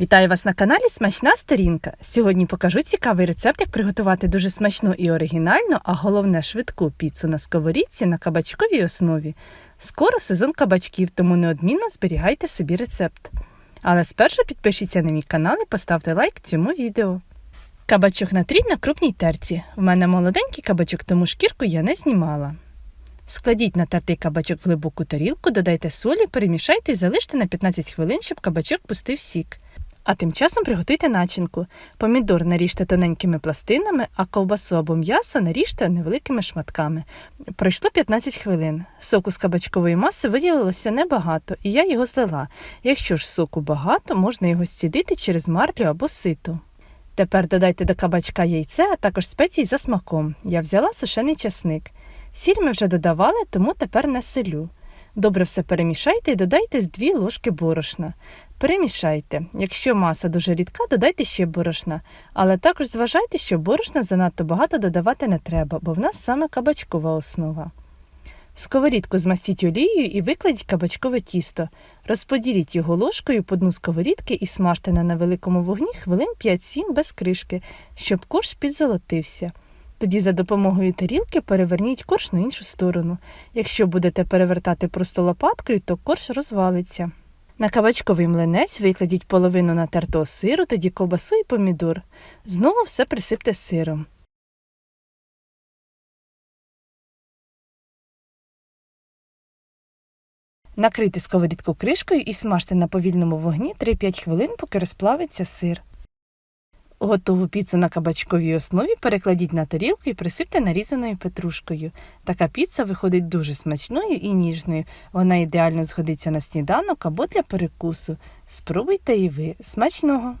Вітаю вас на каналі Смачна сторінка. Сьогодні покажу цікавий рецепт, як приготувати дуже смачну і оригінальну, а головне швидку піцу на сковорідці на кабачковій основі. Скоро сезон кабачків, тому неодмінно зберігайте собі рецепт. Але спершу підпишіться на мій канал і поставте лайк цьому відео. Кабачок натріть на крупній терці. В мене молоденький кабачок, тому шкірку я не знімала. Складіть натертий кабачок в глибоку тарілку, додайте солі, перемішайте і залиште на 15 хвилин, щоб кабачок пустив сік. А тим часом приготуйте начинку. Помідор наріжте тоненькими пластинами, а ковбасу або м'ясо наріжте невеликими шматками. Пройшло 15 хвилин. Соку з кабачкової маси виділилося небагато, і я його злила. Якщо ж соку багато, можна його зцідити через марлю або сито. Тепер додайте до кабачка яйце, а також спеції за смаком. Я взяла сушений часник. Сіль ми вже додавали, тому тепер не селю. Добре все перемішайте і додайте з 2 ложки борошна. Перемішайте. Якщо маса дуже рідка, додайте ще борошна. Але також зважайте, що борошна занадто багато додавати не треба, бо в нас саме кабачкова основа. Сковорідку змастіть олією і викладіть кабачкове тісто. Розподіліть його ложкою по дну сковорідки і смажте на невеликому вогні хвилин 5-7 без кришки, щоб корж підзолотився. Тоді за допомогою тарілки переверніть корж на іншу сторону. Якщо будете перевертати просто лопаткою, то корж розвалиться. На кабачковий млинець викладіть половину натертого сиру, тоді ковбасу і помідор. Знову все присипте сиром. Накрийте сковорідку кришкою і смажте на повільному вогні 3-5 хвилин, поки розплавиться сир. Готову піцу на кабачковій основі перекладіть на тарілку і присипте нарізаною петрушкою. Така піца виходить дуже смачною і ніжною. Вона ідеально згодиться на сніданок або для перекусу. Спробуйте і ви. Смачного!